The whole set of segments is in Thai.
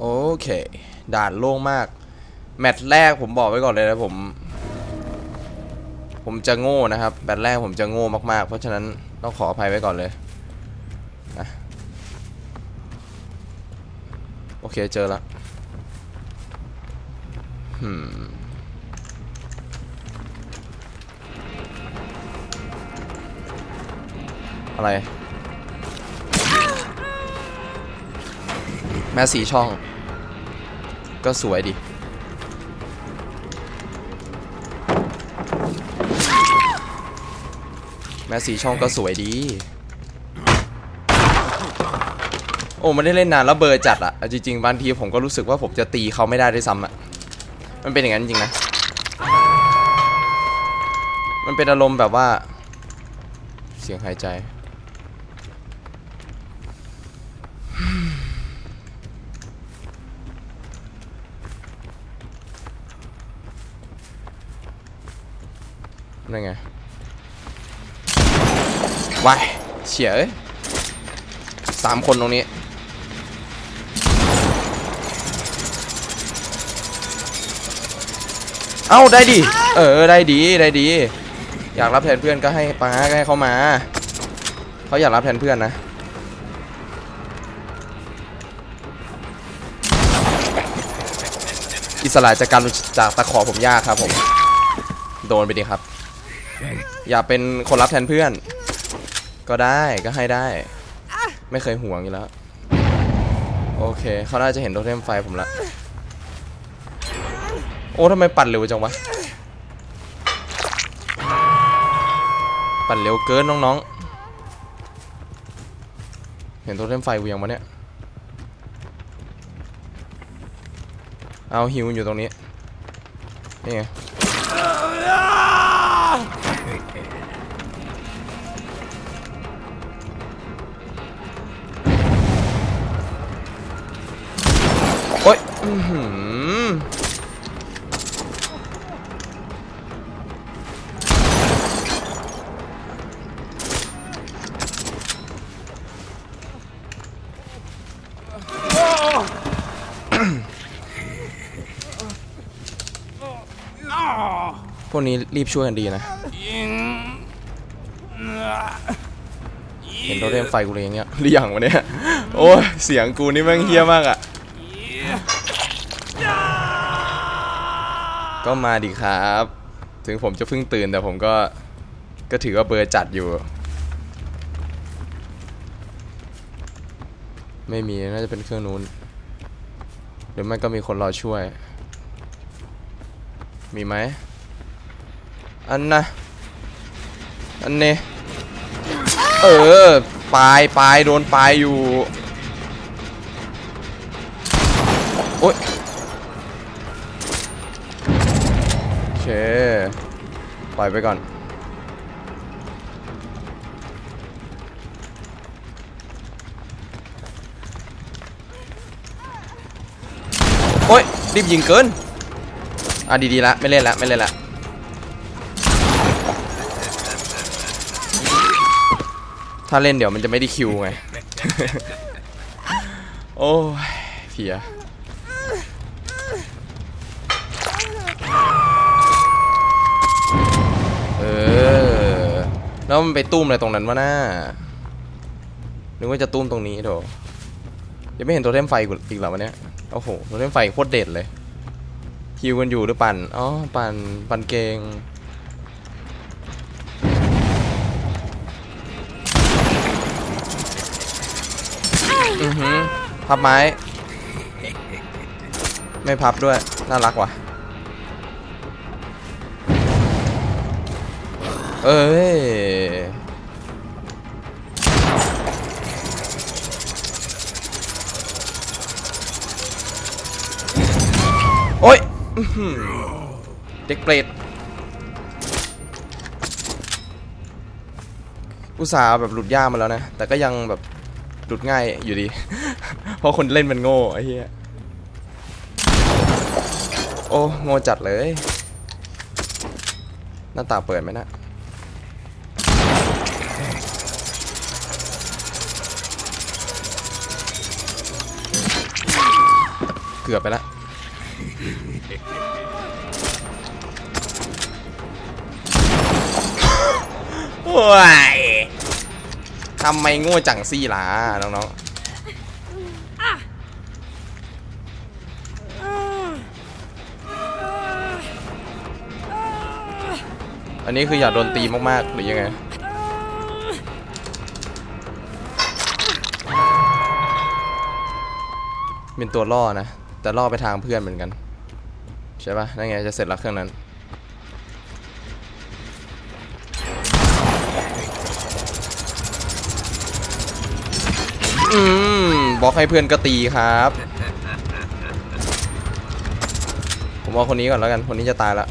โอเค ด่านโล่งมาก แมตช์แรกผมบอกไว้ก่อนเลยนะผม ผมจะโง่นะครับ แมตช์แรกผมจะโง่มากๆ เพราะฉะนั้นต้องขออภัยไว้ก่อนเลยนะโอเคเจอแล้วหืมอะไร แม่สีช่อง ก็สวยดิ แม่สีช่องก็สวยดี โอ้ไม่ได้เล่นนานแล้วเบอร์จัดอะจริงๆบางทีผมก็รู้สึกว่าผมจะตีเขาไม่ได้ด้วยซ้ำอะมันเป็นอย่างนั้นจริงนะ มันเป็นอารมณ์แบบว่า เสียงหายใจ นั่นไงวายเฉียเอ้ยสามคนตรงนี้ เอ้า ได้ดิเออ ได้ดี ได้ดี อยากรับแทนเพื่อนก็ให้ป้าให้เขามา เขาอยากรับแทนเพื่อนนะ อิสระจากการจากตะขอผมยากครับผม โดนไปดิครับ อย่าเป็นคนรับแทนเพื่อน ก็ได้ก็ให้ได้ ไม่เคยห่วงอยู่แล้ว โอเคเขาน่าจะเห็นโทเทมไฟผมละโอ้ทำไมปั่นเร็วจังวะ ปั่นเร็วเกินน้องๆ เห็นโทเทมไฟกูยังวะเนี่ย เอาฮิวอยู่ตรงนี้ นี่ไง โอ๊ยอื้อหือพวกนี้รีบช่วยกันดีนะ เห็นโทเทมไฟกูเลยอย่างเงี้ยหรือยังวะเนี่ยโอ้ยเสียงกูนี่แม่งเฮี้ยมากอะก็มาดิครับ ถึงผมจะเพิ่งตื่นแต่ผมก็ก็ถือว่าเบอร์จัดอยู่ ไม่มีน่าจะเป็นเครื่องนู้นหรือไม่ก็มีคนรอช่วย มีไหมอันนะอันนี้ เออ ปลายปลายโดนปลายอยู่ โอ๊ยโอเค ปล่อยไปก่อน โอ๊ยรีบยิงเกิน อะดีๆละ ไม่เล่นละ ไม่เล่นละาเล่นเดี๋ยวมันจะไม่ได้คิวไง โอ้ยเพลียเออ แล้วมันไปตุ้มอะไรตรงนั้นวะน่านึกว่าจะตุ้มตรงนี้โถยังไม่เห็นตัวเทมไฟกูอีกเหรอวะเนี่ย โอ้โห ตัวเทมไฟโคตรเด็ดเลยคิวกันอยู่หรือปั่น อ๋อ ปั่น ปั่นเกง พับไม้ ไม่พับด้วย น่ารักว่ะ เอ้ยโอ้ยเด็กเปรตอุตส่าห์แบบหลุดยากมาแล้วนะ แต่ก็ยังแบบ หลุดง่ายอยู่ดี เพราะคนเล่นมันโง่ไอ้เหี้ย โอ้โง่จัดเลย หน้าตาเปิดไหมนะเกือบไปละโอ้ย ทำไมโง่จังซี่ล่ะน้องๆ อันนี้คืออยากโดนตีมากๆ หรือยังไง เป็นตัวล่อนะ แต่ล่อไปทางเพื่อนเหมือนกัน ใช่ปะนั่นไงจะเสร็จแล้วเครื่องนั้น บล็อกให้เพื่อนก็ตีครับ ผมเอาคนนี้ก่อนแล้วกัน คนนี้จะตายละ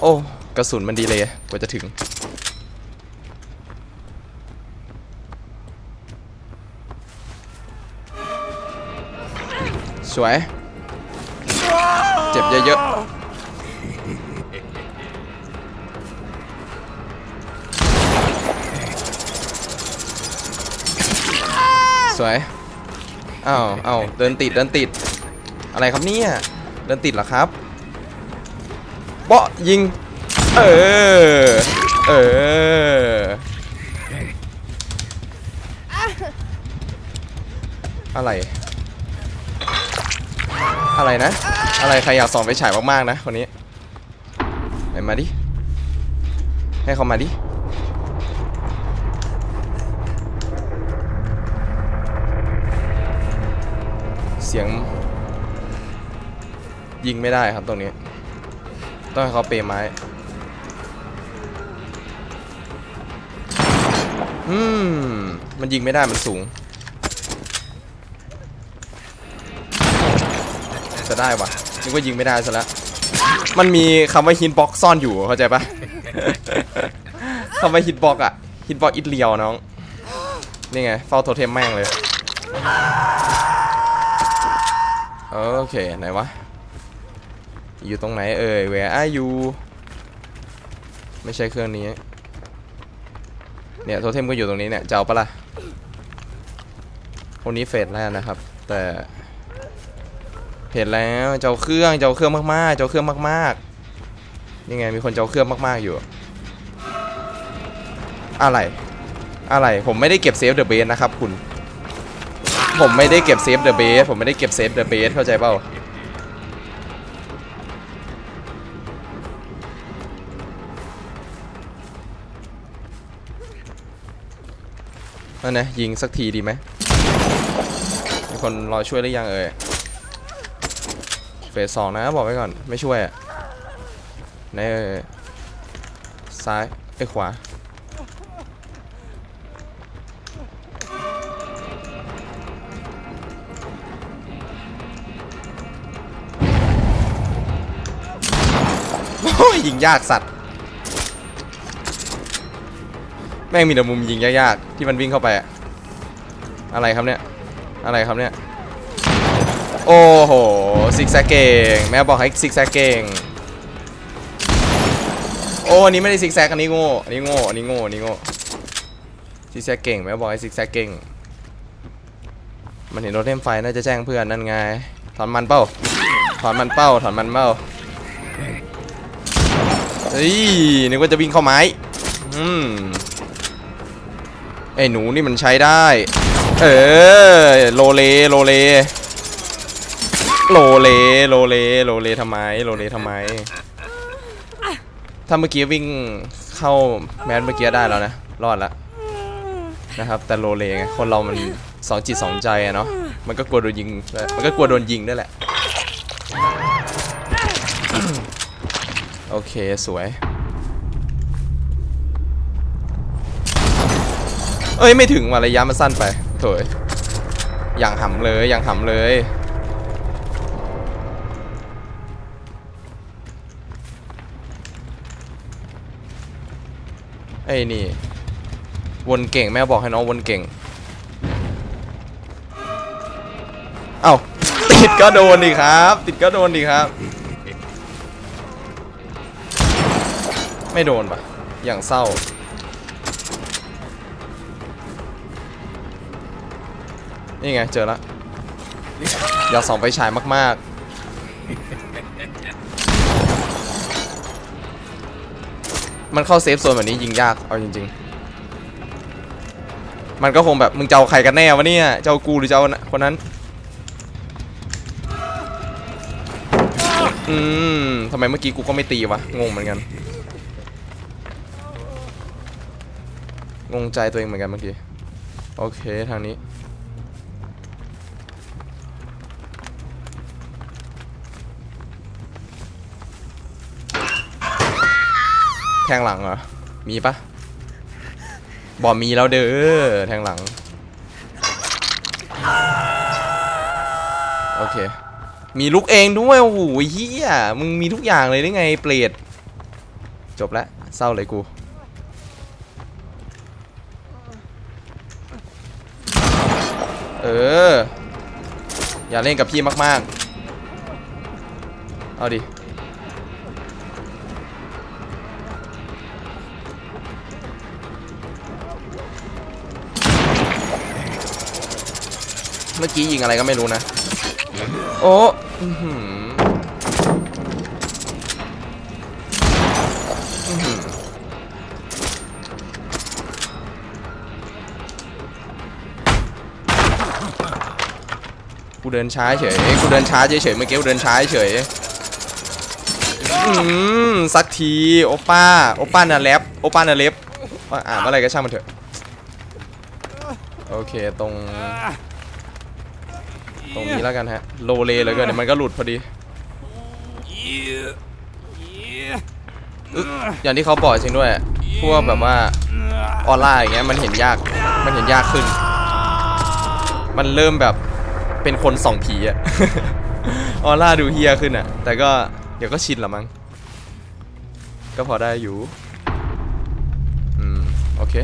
โอ้ กระสุนมันดีเลยกว่าจะถึง สวย เจ็บเยอะ สวยอ้าวอ้าวเดินติดเดินติด อะไรครับเนี่ยเดินติดเหรอครับเบาะยิง เออ เออ อะไร อะไรนะ อะไรใครอยากส่องไปฉายมากๆนะคนนี้ไหนมาดิ ให้เขามาดิ เสียง ยิงไม่ได้ครับตรงนี้ ต้องให้เขาเปรย์ไม้ อืม มันยิงไม่ได้มันสูง จะได้วะนึกว่ายิงไม่ได้ซะแล้วมันมีคำว่าฮิตบ็อกซ่อนอยู่เข้าใจปะคำว่าฮิตบ็อกอะฮิตบ็อกอิดเลียวน้อง นี่ไงเฝ้าโทเทมแม่งเลย โอเค ไหนวะ อยู่ตรงไหนเอ่ย where are you ไม่ใช่เครื่องนี้ เนี่ยโทเทมก็อยู่ตรงนี้เนี่ย เจะเอาปะล่ะคนนี้เฟดแล้วนะครับ แต่เห็นแล้วเจ้าเครื่องเจ้าเครื่องมากๆ เจ้าเครื่องมากๆนี่ไงมีคนเจ้าเครื่องมากๆอยู่ อะไร อะไรผมไม่ได้เก็บเซฟเดอะเบสนะครับคุณ ผมไม่ได้เก็บเซฟเดอะเบสผมไม่ได้เก็บเซฟเดอะเบสเข้าใจเปล่านั่นะยิงสักทีดีไหมมีคนรอช่วยหรือยังเอ่ยเฟสสองนะบอกไว้ก่อนไม่ช่วยอะไหนซ้ายไอ้ขวา ยยิงยากสัตว์ แม่งมีแต่มุมยิงยากๆที่มันวิ่งเข้าไปอะอะไรครับเนี่ย อะไรครับเนี่ย โอ้โหซิกแซกเก่งแม่บอกให้ซิกแซกเก่งโอ้อันนี้ไม่ได้ซิกแซกอันนี้โง่อันนี้โง่อันนี้โง่อันนี้โง่ซิกแซกเก่งแม่บอกให้ซิกแซกเก่งมันเห็นรถเทมไฟน่าจะแจ้งเพื่อนนั่นไงถอนมันเป้าถอนมันเป้าถอนมันเป้า เฮ้ยนึกว่าจะวิ่งเข้าไม้อืมไอ้หนูนี่มันใช้ได้ เออโลเลโลเลโลเลโลเลโลเลทำไมโลเลทำไม ถ้าเมื่อกี้วิ่งเข้าแมสเมื่อกี้ได้แล้วนะ รอดแล้วนะครับ แต่โลเลไงคนเรามันสองจิตสองใจอะเนาะมันก็กลัวโดนยิง มันก็กลัวโดนยิงด้วยแหละ โอเค สวย เอ้ย ไม่ถึงว่ะระยะมันสั้นไปโถยอย่างหำเลยอย่างหำเลยไอ้นี่ วนเก่ง แม่บอกให้น้องวนเก่ง เอ้าติดก็โดนดิครับ ติดก็โดนดิครับ ไม่โดนปะอย่างเศร้า นี่ไง เจอละอยากส่องไฟฉายมาก ๆมันเข้าเซฟโซนแบบนี้ยิงยาก เอาจริง ๆ มันก็คงแบบมึงจะเอาใครกันแน่วะเนี่ย เจะเอากูหรือเจะเอาคนนั้น อืมทำไมเมื่อกี้กูก็ไม่ตีวะ งงเหมือนกัน งงใจตัวเองเหมือนกันเมื่อกี้ โอเคทางนี้ แทงหลังเหรอ มีปะบอมีแล้วเด้อ แทงหลัง โอเค มีลูกเองด้วย โอ้โหเฮียมึงมีทุกอย่างเลยได้ไงเปรตจบแล้วเศร้าเลยกู อ อย่าเล่นกับพี่มากๆ เอาดิ เมื่อกี้ยิงอะไรก็ไม่รู้นะ โอ้ กูเดินช้าเฉยกูเดินช้าเฉยๆเมื่อกี้กูเดินช้าเฉยอืมสักทีโอป้าโอป้าน่ะแรปโอป้าน่ะเล็บอ่านว่าอะไรก็ช่างมันเถอะโอเคตรง ตรงนี้แล้วกันฮะโลเลเลยเกินเดี๋ยวมันก็หลุดพอดีอย่างที่เขาบอกจริงด้วย พวกแบบว่าออนไลน์อย่างเงี้ยมันเห็นยากมันเห็นยากขึ้น มันเริ่มแบบ เป็นคนส่องผีอะออนไลน์ดูเฮียขึ้นอะแต่ก็เดี๋ยวก็ชินละมั้ง ก็พอได้อยู่ อืม โอเค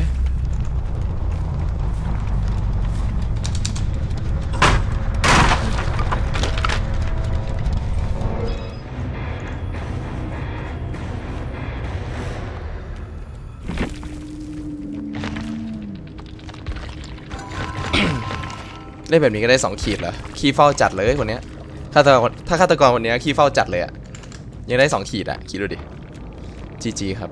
ล่นแบบนี้ก็ได้สองขีดเหรอขี้เฝ้าจัดเลยคนเนี้ยถ้าตถ้าฆาตกรคนนี้ขี้เฝ้าจัดเลยอะยังได้สองขีดอะคิดดูดิจีจีครับ